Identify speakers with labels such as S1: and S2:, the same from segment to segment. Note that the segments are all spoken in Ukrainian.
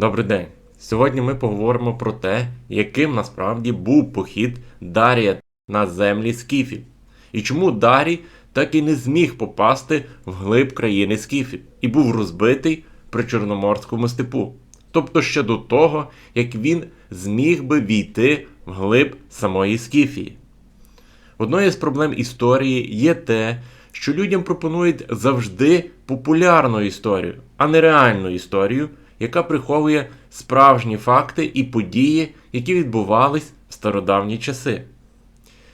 S1: Добрий день. Сьогодні ми поговоримо про те, яким насправді був похід Дарія на землі скіфів, і чому Дарій так і не зміг попасти в глиб країни скіфів і був розбитий при Чорноморському степу. Тобто ще до того, як він зміг би війти в глиб самої Скіфії. Одною з проблем історії є те, що людям пропонують завжди популярну історію, а не реальну історію, яка приховує справжні факти і події, які відбувались в стародавні часи.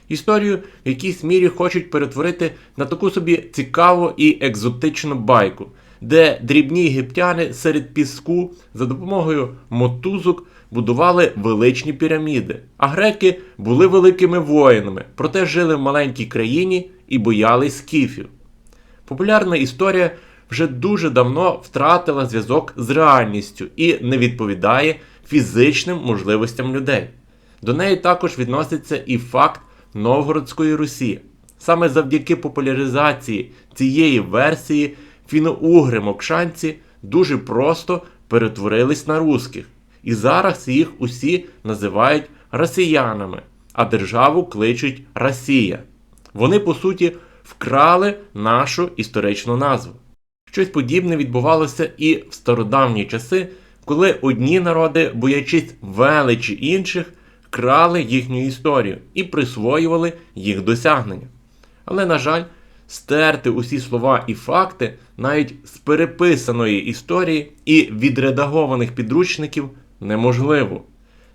S1: Історію в якійсь мірі хочуть перетворити на таку собі цікаву і екзотичну байку, де дрібні єгиптяни серед піску за допомогою мотузок будували величні піраміди, а греки були великими воїнами, проте жили в маленькій країні і боялись скіфів. Популярна історія вже дуже давно втратила зв'язок з реальністю і не відповідає фізичним можливостям людей. До неї також відноситься і факт Новгородської Русі. Саме завдяки популяризації цієї версії фіно-угри мокшанці дуже просто перетворились на русських, і зараз їх усі називають росіянами, а державу кличуть Росія. Вони, по суті, вкрали нашу історичну назву. Щось подібне відбувалося і в стародавні часи, коли одні народи, боячись величі інших, крали їхню історію і присвоювали їх досягнення. Але, на жаль, стерти усі слова і факти навіть з переписаної історії і відредагованих підручників неможливо.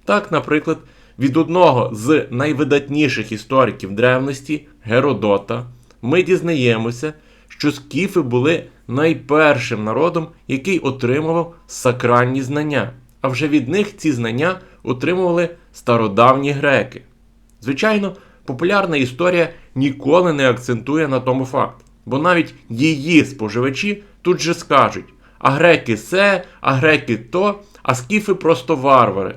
S1: Так, наприклад, від одного з найвидатніших істориків древності Геродота ми дізнаємося, що скіфи були найпершим народом, який отримував сакральні знання, а вже від них ці знання отримували стародавні греки. Звичайно, популярна історія ніколи не акцентує на тому факт, бо навіть її споживачі тут же скажуть: а греки се, а греки то, а скіфи просто варвари.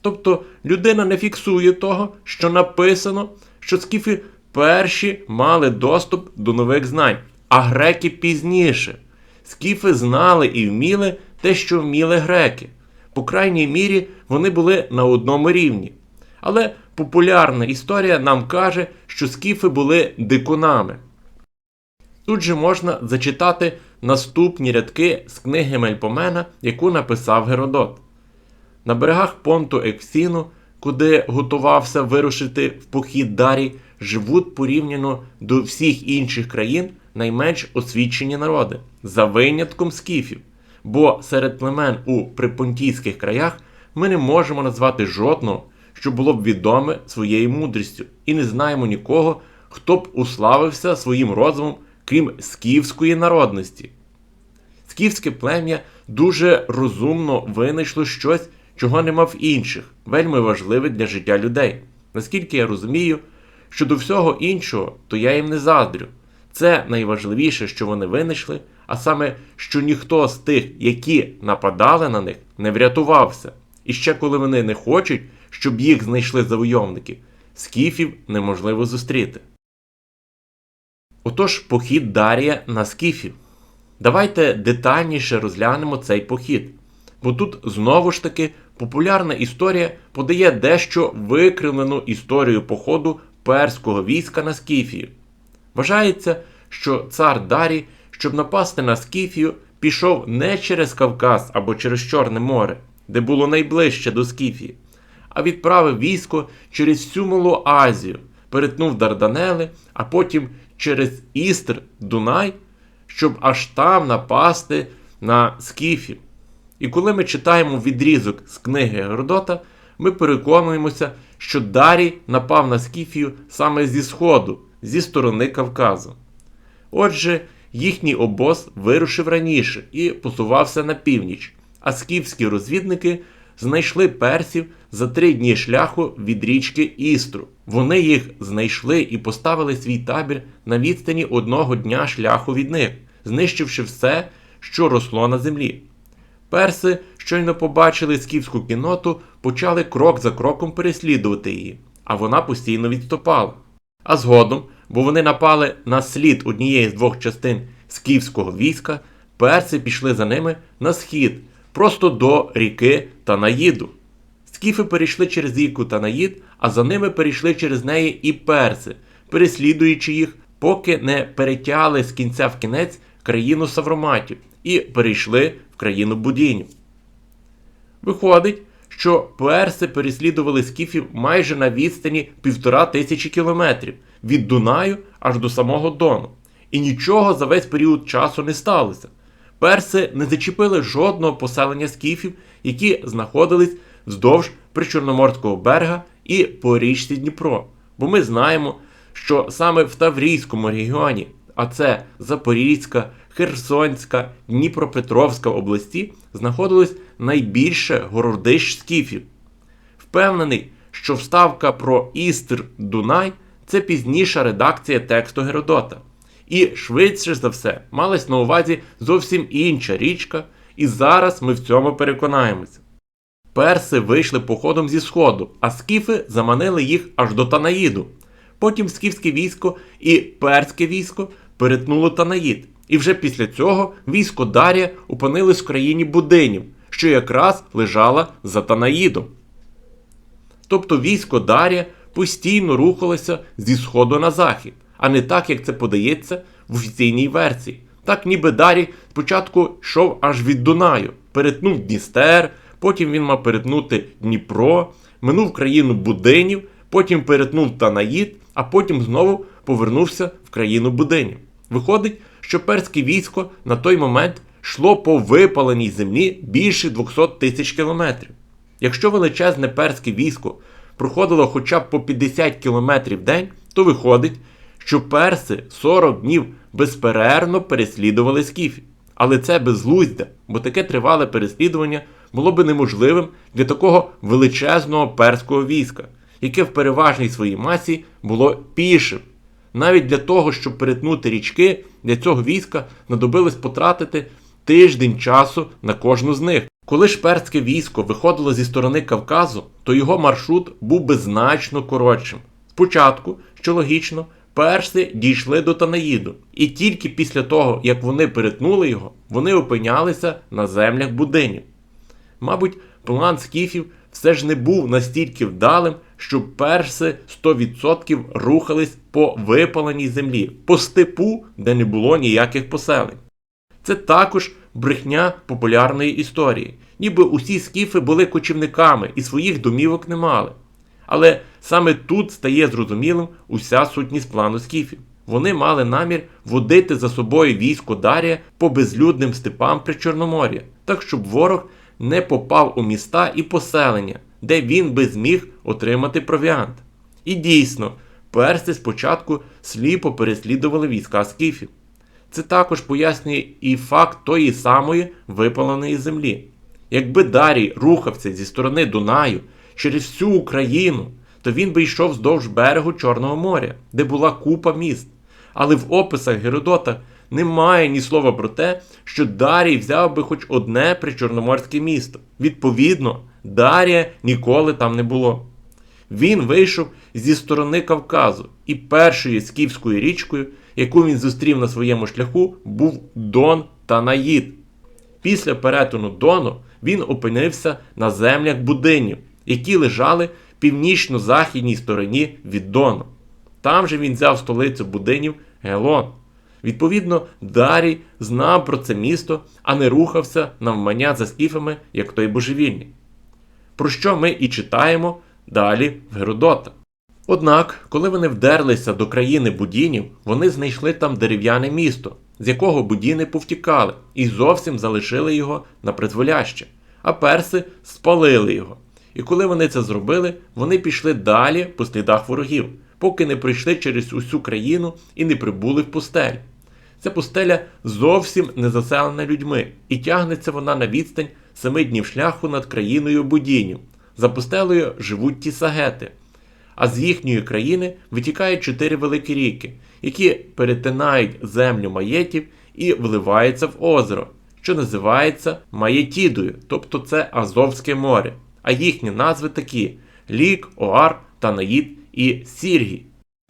S1: Тобто людина не фіксує того, що написано, що скіфи перші мали доступ до нових знань, а греки пізніше. Скіфи знали і вміли те, що вміли греки. По крайній мірі, вони були на одному рівні. Але популярна історія нам каже, що скіфи були дикунами. Тут же можна зачитати наступні рядки з книги Мельпомена, яку написав Геродот. На берегах понту Ексіну, куди готувався вирушити в похід Дарій, живуть порівняно до всіх інших країн найменш освічені народи, за винятком скіфів. Бо серед племен у припонтійських краях ми не можемо назвати жодного, що було б відоме своєю мудрістю, і не знаємо нікого, хто б уславився своїм розумом, крім скіфської народності. Скіфське плем'я дуже розумно винайшло щось, чого нема в інших, вельми важливе для життя людей. Наскільки я розумію, щодо всього іншого, то я їм не заздрю. Це найважливіше, що вони винайшли, а саме, що ніхто з тих, які нападали на них, не врятувався. І ще коли вони не хочуть, щоб їх знайшли завойовники, скіфів неможливо зустріти. Отож, похід Дарія на скіфів. Давайте детальніше розглянемо цей похід. Бо тут знову ж таки популярна історія подає дещо викривлену історію походу перського війська на Скіфію. Вважається, що цар Дарій, щоб напасти на Скіфію, пішов не через Кавказ або через Чорне море, де було найближче до Скіфії, а відправив військо через всю Малу Азію, перетнув Дарданели, а потім через Істр Дунай, щоб аж там напасти на Скіфів. І коли ми читаємо відрізок з книги Геродота, ми переконуємося, що Дарій напав на Скіфію саме зі Сходу, зі сторони Кавказу. Отже, їхній обоз вирушив раніше і посувався на північ, а скіфські розвідники знайшли персів за три дні шляху від річки Істру. Вони їх знайшли і поставили свій табір на відстані одного дня шляху від них, знищивши все, що росло на землі. Перси, щойно побачили скіфську кінноту, почали крок за кроком переслідувати її, а вона постійно відступала. А згодом, бо вони напали на слід однієї з двох частин скіфського війська, перси пішли за ними на схід, просто до ріки Танаїду. Скіфи перейшли через ріку Танаїд, а за ними перейшли через неї і перси, переслідуючи їх, поки не перетягли з кінця в кінець країну Савроматів і перейшли в країну Будінів. Виходить, що перси переслідували скіфів майже на відстані півтора тисячі кілометрів від Дунаю аж до самого Дону. І нічого за весь період часу не сталося. Перси не зачепили жодного поселення скіфів, які знаходились вздовж причорноморського берега і по річці Дніпро. Бо ми знаємо, що саме в Таврійському регіоні, а це Запорізька, Херсонська, Дніпропетровська області, знаходилось найбільше городищ скіфів. Впевнений, що вставка про Істр Дунай це пізніша редакція тексту Геродота. І швидше за все малась на увазі зовсім інша річка, і зараз ми в цьому переконаємося. Перси вийшли походом зі сходу, а скіфи заманили їх аж до Танаїду. Потім скіфське військо і перське військо перетнуло Танаїд, і вже після цього військо Дарія опинилось в країні будинів, що якраз лежала за Танаїдом. Тобто військо Дарія постійно рухалося зі сходу на захід, а не так, як це подається в офіційній версії. Так ніби Дарій спочатку йшов аж від Дунаю, перетнув Дністер, потім він мав перетнути Дніпро, минув країну будинів, потім перетнув Танаїд, а потім знову повернувся в країну будинів. Виходить, що перське військо на той момент йшло по випаленій землі більше 200 тисяч кілометрів. Якщо величезне перське військо проходило хоча б по 50 кілометрів в день, то виходить, що перси 40 днів безперервно переслідували скіфів. Але це безглуздя, бо таке тривале переслідування було би неможливим для такого величезного перського війська, яке в переважній своїй масі було пішим. Навіть для того, щоб перетнути річки, для цього війська знадобилось потратити тиждень часу на кожну з них. Коли ж перське військо виходило зі сторони Кавказу, то його маршрут був би значно коротшим. Спочатку, що логічно, перси дійшли до Танаїду, і тільки після того, як вони перетнули його, вони опинялися на землях будинів. Мабуть, план скіфів все ж не був настільки вдалим, щоб перси 100% рухались по випаленій землі, по степу, де не було ніяких поселень. Це також брехня популярної історії, ніби усі скіфи були кочівниками і своїх домівок не мали. Але саме тут стає зрозумілим уся сутність плану скіфів. Вони мали намір водити за собою військо Дарія по безлюдним степам при Чорномор'я, так щоб ворог не попав у міста і поселення, де він би зміг отримати провіант. І дійсно, перси спочатку сліпо переслідували війська скіфів. Це також пояснює і факт тої самої випаленої землі. Якби Дарій рухався зі сторони Дунаю через всю Україну, то він би йшов вздовж берегу Чорного моря, де була купа міст. Але в описах Геродота немає ні слова про те, що Дарій взяв би хоч одне причорноморське місто. Відповідно, Дарія ніколи там не було. Він вийшов зі сторони Кавказу, і першою скіфською річкою, яку він зустрів на своєму шляху, був Дон Танаїд. Після перетину Дону він опинився на землях будинів, які лежали північно-західній стороні від Дону. Там же він взяв столицю будинів Гелон. Відповідно, Дарій знав про це місто, а не рухався навмання за скіфами, як той божевільний. Про що ми і читаємо далі в Геродота. Однак, коли вони вдерлися до країни будінів, вони знайшли там дерев'яне місто, з якого будіни повтікали, і зовсім залишили його на призволяще, а перси спалили його. І коли вони це зробили, вони пішли далі по слідах ворогів, поки не прийшли через усю країну і не прибули в пустель. Ця пустеля зовсім не заселена людьми, і тягнеться вона на відстань семи днів шляху над країною будінів. За пустелею живуть ті сагети, а з їхньої країни витікають чотири великі ріки, які перетинають землю маєтів і вливаються в озеро, що називається Маєтідою, тобто це Азовське море. А їхні назви такі: Лік, Оар, Танаїд і Сіргій.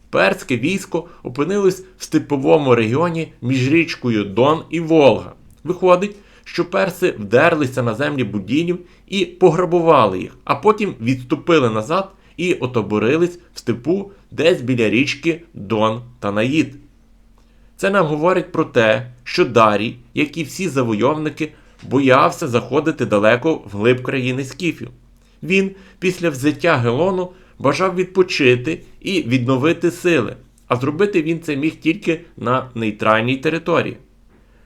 S1: Перське військо опинилось в степовому регіоні між річкою Дон і Волга. Виходить, що перси вдерлися на землі будінів і пограбували їх, а потім відступили назад і отоборились в степу десь біля річки Дон та Наїд. Це нам говорить про те, що Дарій, як і всі завойовники, боявся заходити далеко вглиб країни скіфів. Він після взяття Гелону бажав відпочити і відновити сили, а зробити він це міг тільки на нейтральній території.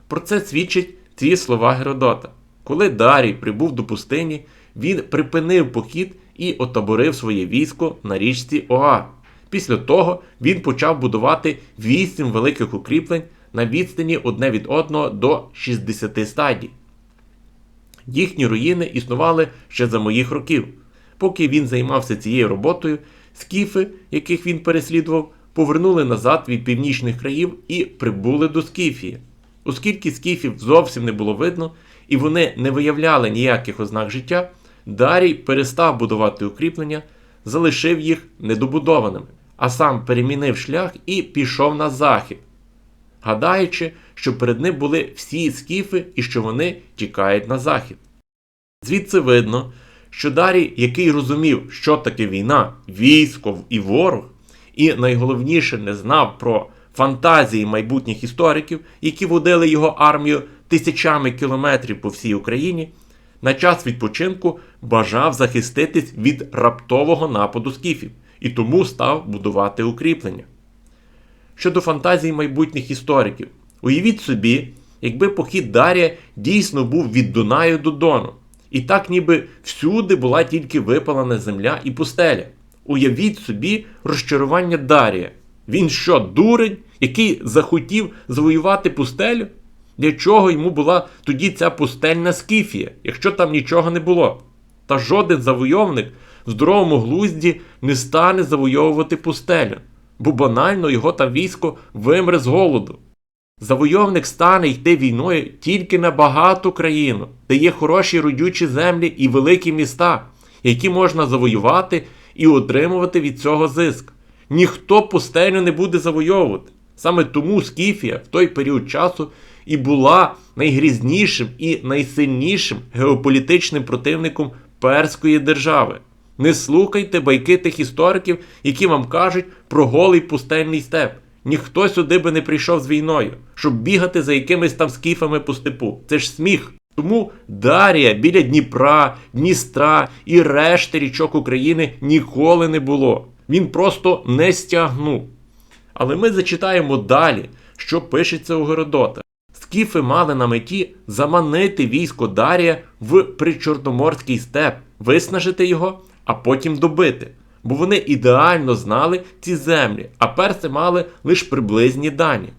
S1: Про це свідчать ці слова Геродота. Коли Дарій прибув до пустині, він припинив похід і отоборив своє військо на річці Оа. Після того він почав будувати вісім великих укріплень на відстані одне від одного до 60 стадій. Їхні руїни існували ще за моїх років. Поки він займався цією роботою, скіфи, яких він переслідував, повернули назад від північних країв і прибули до Скіфії. Оскільки скіфів зовсім не було видно і вони не виявляли ніяких ознак життя, Дарій перестав будувати укріплення, залишив їх недобудованими, а сам перемінив шлях і пішов на захід, гадаючи, що перед ним були всі скіфи і що вони тікають на захід. Звідси видно, що Дарій, який розумів, що таке війна, військо і ворог, і найголовніше не знав про фантазії майбутніх істориків, які водили його армію тисячами кілометрів по всій Україні, на час відпочинку бажав захиститись від раптового нападу скіфів і тому став будувати укріплення. Щодо фантазій майбутніх істориків, уявіть собі, якби похід Дарія дійсно був від Дунаю до Дону, і так ніби всюди була тільки випалена земля і пустеля. Уявіть собі розчарування Дарія. Він що, дурень, який захотів завоювати пустелю? Для чого йому була тоді ця пустельна скіфія, якщо там нічого не було? Та жоден завойовник в здоровому глузді не стане завойовувати пустелю, бо банально його там військо вимре з голоду. Завойовник стане йти війною тільки на багату країну, де є хороші родючі землі і великі міста, які можна завоювати і отримувати від цього зиск. Ніхто пустелю не буде завойовувати. Саме тому Скіфія в той період часу і була найгрізнішим і найсильнішим геополітичним противником перської держави. Не слухайте байки тих істориків, які вам кажуть про голий пустельний степ. Ніхто сюди би не прийшов з війною, щоб бігати за якимись там скіфами по степу. Це ж сміх. Тому Дарія біля Дніпра, Дністра і решти річок України ніколи не було. Він просто не стягнув. Але ми зачитаємо далі, що пишеться у Геродота. Скіфи мали на меті заманити військо Дарія в причорноморський степ, виснажити його, а потім добити. Бо вони ідеально знали ці землі, а перси мали лише приблизні дані.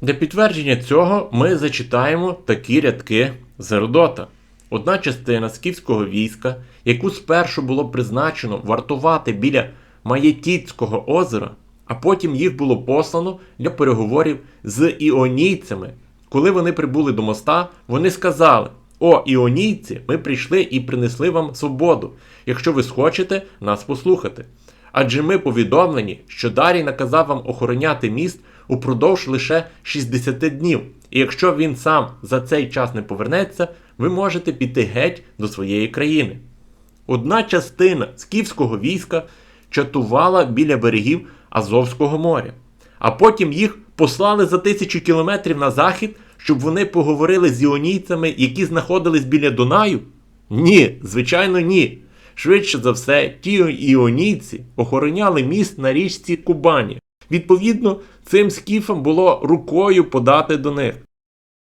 S1: Для підтвердження цього ми зачитаємо такі рядки з Геродота. Одна частина скіфського війська, яку спершу було призначено вартувати біля Маєтіцького озера, а потім їх було послано для переговорів з іонійцями. Коли вони прибули до моста, вони сказали: О, іонійці, ми прийшли і принесли вам свободу, якщо ви схочете нас послухати. Адже ми повідомлені, що Дарій наказав вам охороняти міст упродовж лише 60 днів, і якщо він сам за цей час не повернеться, ви можете піти геть до своєї країни. Одна частина скіфського війська чатувала біля берегів Азовського моря, а потім їх послали за тисячу кілометрів на захід, щоб вони поговорили з іонійцями, які знаходились біля Дунаю? Ні, звичайно, ні. Швидше за все, ті іонійці охороняли міст на річці Кубані. Відповідно, цим скіфам було рукою подати до них.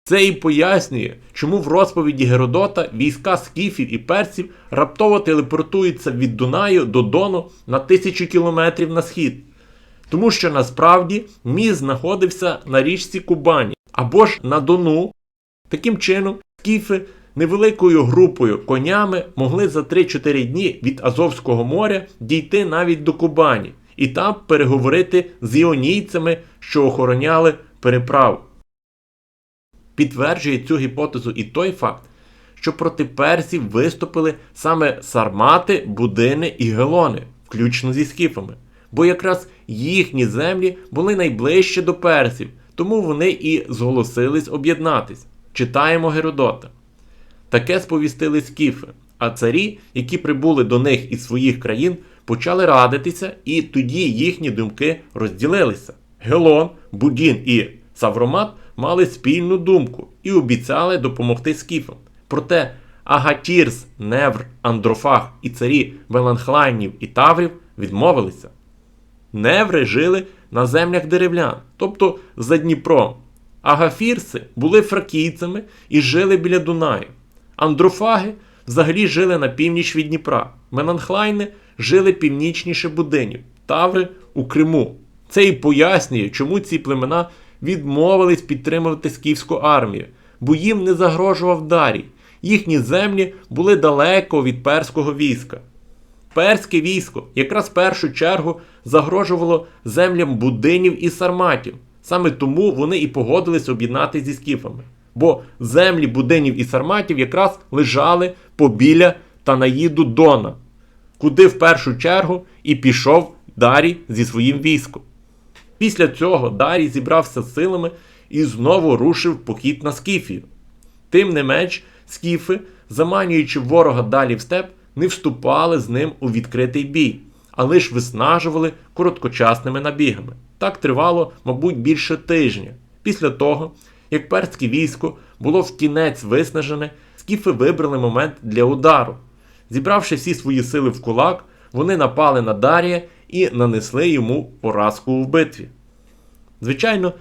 S1: Це і пояснює, чому в розповіді Геродота війська скіфів і персів раптово телепортуються від Дунаю до Дону на тисячу кілометрів на схід. Тому що насправді міст знаходився на річці Кубані або ж на Дону. Таким чином, скіфи невеликою групою конями могли за 3-4 дні від Азовського моря дійти навіть до Кубані і там переговорити з іонійцями, що охороняли переправу. Підтверджує цю гіпотезу і той факт, що проти персів виступили саме сармати, будини і гелони, включно зі скіфами, бо якраз їхні землі були найближче до персів, тому вони і зголосились об'єднатись. Читаємо Геродота. Таке сповістили скіфи, а царі, які прибули до них із своїх країн, почали радитися, і тоді їхні думки розділилися. Гелон, Будін і Савромат мали спільну думку і обіцяли допомогти скіфам. Проте Агатірс, Невр, Андрофаг і царі Веланхлайнів і Таврів відмовилися. Неври жили на землях деревлян, тобто за Дніпром. Агафірси були фракійцями і жили біля Дунаю. Андрофаги взагалі жили на північ від Дніпра. Менанхлайни жили північніше Будинів, Таври у Криму. Це і пояснює, чому ці племена відмовились підтримувати скіфську армію, бо їм не загрожував Дарій. Їхні землі були далеко від перського війська. Перське військо якраз в першу чергу загрожувало землям будинів і сарматів. Саме тому вони і погодились об'єднати зі скіфами. Бо землі будинів і сарматів якраз лежали побіля Танаїду Дона, куди в першу чергу і пішов Дарій зі своїм військом. Після цього Дарій зібрався з силами і знову рушив похід на Скіфію. Тим не менш, скіфи, заманюючи ворога далі в степ, не вступали з ним у відкритий бій, а лише виснажували короткочасними набігами. Так тривало, мабуть, більше тижня. Після того, як перське військо було в кінець виснажене, скіфи вибрали момент для удару. Зібравши всі свої сили в кулак, вони напали на Дарія і нанесли йому поразку в битві. Звичайно,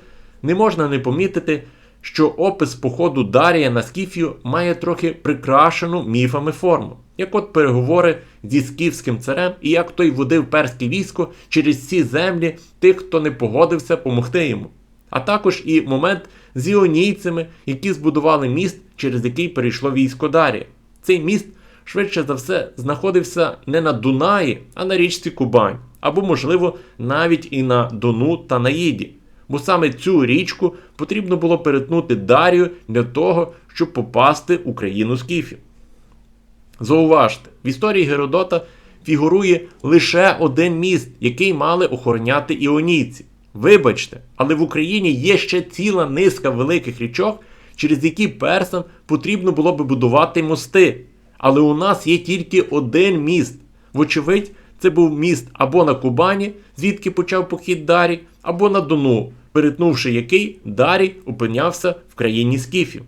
S1: не можна не помітити, що опис походу Дарія на Скіфію має трохи прикрашену міфами форму, як от переговори зі скіфським царем і як той водив перське військо через ці землі тих, хто не погодився помогти йому. А також і момент з іонійцями, які збудували міст, через який перейшло військо Дарія. Цей міст швидше за все знаходився не на Дунаї, а на річці Кубань, або, можливо, навіть і на Дону та Наїді. Бо саме цю річку потрібно було перетнути Дарію для того, щоб попасти в Україну скіфів. Зауважте, в історії Геродота фігурує лише один міст, який мали охороняти іонійці. Вибачте, але в Україні є ще ціла низка великих річок, через які персам потрібно було би будувати мости. Але у нас є тільки один міст. Вочевидь, це був міст або на Кубані, звідки почав похід Дарій, або на Дону, перетнувши який Дарій опинявся в країні скіфів.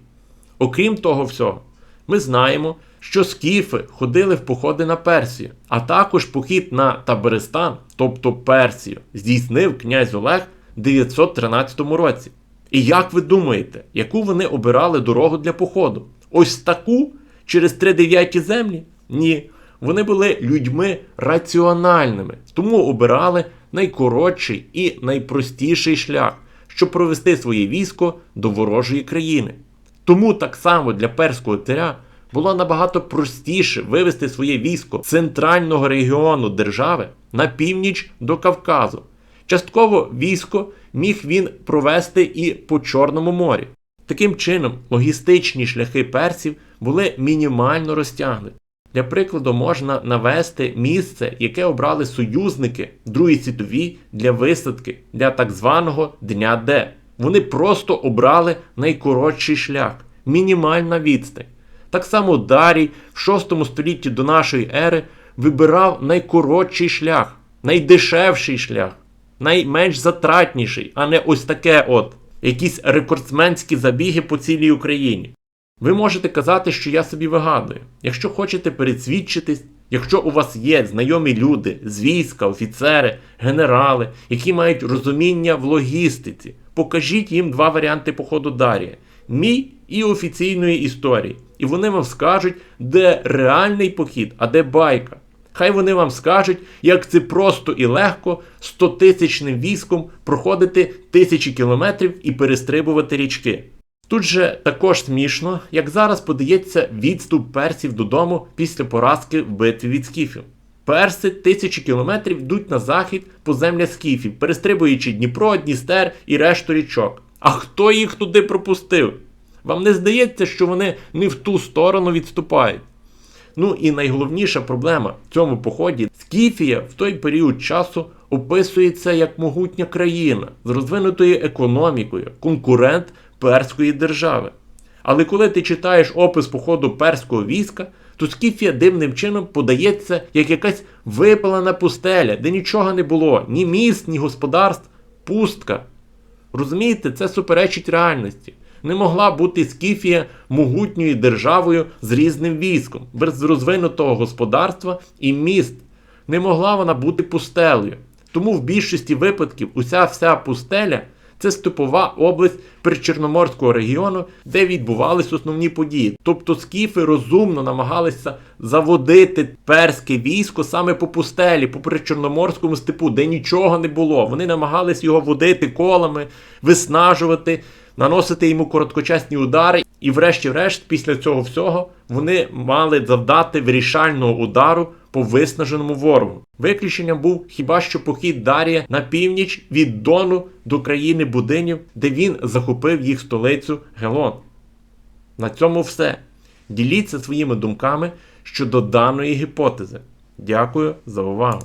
S1: Окрім того всього, ми знаємо, що скіфи ходили в походи на Персію, а також похід на Таберистан, тобто Персію, здійснив князь Олег в 913 році. І як ви думаєте, яку вони обирали дорогу для походу? Ось таку через тридев'яті землі? Ні. Вони були людьми раціональними, тому обирали найкоротший і найпростіший шлях, щоб провести своє військо до ворожої країни. Тому так само для перського царя було набагато простіше вивести своє військо центрального регіону держави на північ до Кавказу. Частково військо міг він провести і по Чорному морі. Таким чином, логістичні шляхи персів були мінімально розтягнуті. Для прикладу, можна навести місце, яке обрали союзники Другій світовій для висадки для так званого Дня Д. Вони просто обрали найкоротший шлях, мінімальна відстань. Так само Дарій в 6 столітті до нашої ери вибирав найкоротший шлях, найдешевший шлях, найменш затратніший, а не ось таке от, якісь рекордсменські забіги по цілій Україні. Ви можете казати, що я собі вигадую. Якщо хочете пересвідчитись, якщо у вас є знайомі люди з війська, офіцери, генерали, які мають розуміння в логістиці, покажіть їм два варіанти походу Дарія: мій і офіційної історії. І вони вам скажуть, де реальний похід, а де байка. Хай вони вам скажуть, як це просто і легко 100-тисячним військом проходити тисячі кілометрів і перестрибувати річки. Тут же також смішно, як зараз подається відступ персів додому після поразки в битві від скіфів. Перси тисячі кілометрів йдуть на захід по землях скіфів, перестрибуючи Дніпро, Дністер і решту річок. А хто їх туди пропустив? Вам не здається, що вони не в ту сторону відступають? Ну і найголовніша проблема в цьому поході Скіфія в той період часу описується як могутня країна з розвинутою економікою, конкурент перської держави. Але коли ти читаєш опис походу перського війська, то Скіфія дивним чином подається як якась випалена пустеля, де нічого не було, ні міст, ні господарств, пустка. Розумієте, це суперечить реальності. Не могла бути Скіфія могутньою державою з різним військом, без розвинутого господарства і міст. Не могла вона бути пустелею. Тому в більшості випадків уся вся пустеля це степова область причорноморського регіону, де відбувались основні події. Тобто скіфи розумно намагалися заводити перське військо саме по пустелі, по причорноморському степу, де нічого не було. Вони намагались його водити колами, виснажувати, наносити йому короткочасні удари. І, врешті-решт, після цього всього вони мали завдати вирішального удару по виснаженому ворогу. Виключенням був хіба що похід Дарія на північ від Дону до країни будинів, де він захопив їх столицю Гелон. На цьому все. Діліться своїми думками щодо даної гіпотези. Дякую за увагу.